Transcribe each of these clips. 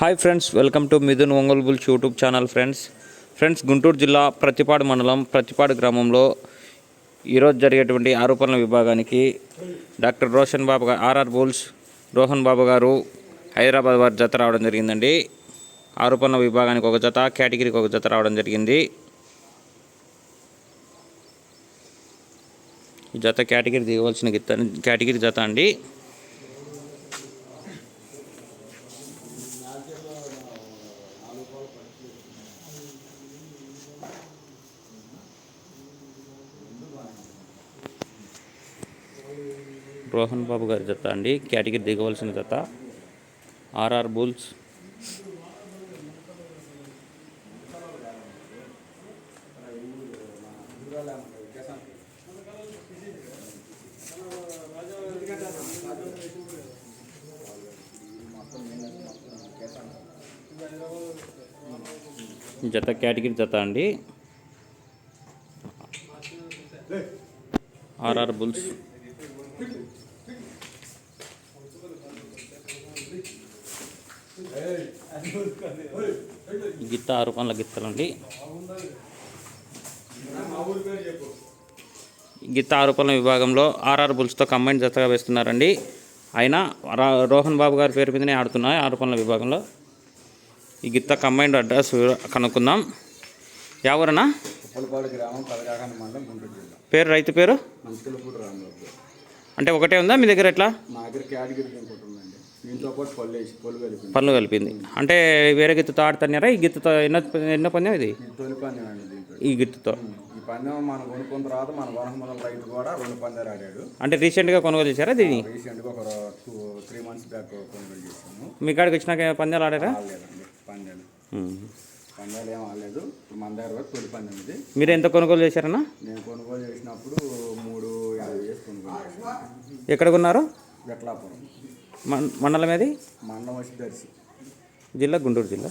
Hi friends welcome to Mithun Ongole bulls YouTube channel friends friends Guntur జిల్లా ప్రతిపాడు మండలం ప్రతిపాడు గ్రామంలో ఈరోజు జరిగేటువంటి ఆరోపణల విభాగానికి డాక్టర్ రోషన్ బాబు గారు ఆర్ఆర్ బుల్స్ రోహన్ బాబు గారు హైదరాబాద్ వారి జత రావడం జరిగిందండి. ఆరోపణల విభాగానికి ఒక జత కేటగిరీకి ఒక జత రావడం జరిగింది. ఈ జత కేటగిరీ దిగవలసిన గిత్త కేటగిరీ జత అండి. రోహన్ బాబు గారి జత అండి. కేటగిరీ దిగవలసిన జత. RR bulls. జత కేటగిరీ జత అండి. RR bulls. గిత్త ఆరు పనుల గిత్తలండి. గిత్త ఆరు పనుల విభాగంలో ఆర్ఆర్ బుల్స్తో కంబైన్ జతగా వేస్తున్నారండి. అయినా రా- రోహన్ బాబు గారి పేరు మీదనే ఆడుతున్నాయి ఆరు పనుల విభాగంలో. ఈ గిత్త కంబైన్డ్ అడ్రస్ కనుక్కుందాం. ఎవరన్నా పేరు రైతు పేరు? అంటే ఒకటే ఉందా? మీ దగ్గర ఎట్లా? మా దగ్గర కేటగిరీ ఇంకోటి ఉందండి. దీంతో పాటు పళ్ళు వేసి పళ్ళు కలిపింది. అంటే వేరే గిత్తతో ఆడుతున్నారా? ఈ గిత్తతో ఎన్నో ఎన్నో పందెం ఇది? తొలి పందెం అండి దీంతో. ఈ గిత్తతో. ఈ పందెం మనం కొనుక్కున్న తర్వాత మన రైతు కూడా రెండు పందాలు ఆడాడు. అంటే రీసెంట్గా కొనుగోలు చేశారా దీన్ని? రీసెంట్గా ఒక టూ త్రీ మంత్స్ బ్యాక్ కొనుగోలు చేసాము మీ కాడికి వచ్చినాక పందాలు ఆడారా? ఆడలేదండి పందాలు. పందాలు ఏం ఆడలేదు. ఇప్పుడు మన దగ్గర వరకు తొలి పందెం ఇది. మీరు ఎంత కొనుగోలు చేశారన్నా? నేను కొనుగోలు చేసినప్పుడు మూడు యాభై వేసి కొనుగోలు చేసాను ఎక్కడ వెట్లాపురం మం- మండలం ఏది? మండలం వచ్చి దర్శి. జిల్లా? గుంటూరు జిల్లా?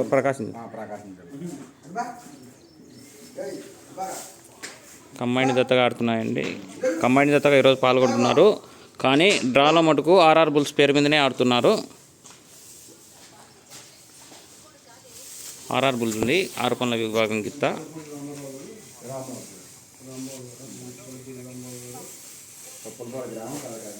ప్రకాశం ప్రకాశం జిల్లా. కంబైన్ జతగా ఆడుతున్నాయండి. కంబైన్ జతగా ఈరోజు పాల్గొంటున్నారు. కానీ డ్రాలో మటుకు ఆర్ఆర్ బుల్స్ పేరు మీదనే ఆడుతున్నారు. ఆర్ఆర్ బుల్స్ ఉంది. ఆరు పనుల విభాగం గిత్త ఉప్పలపాడు గ్రామం పదకాకాని మండలం గుంటూరు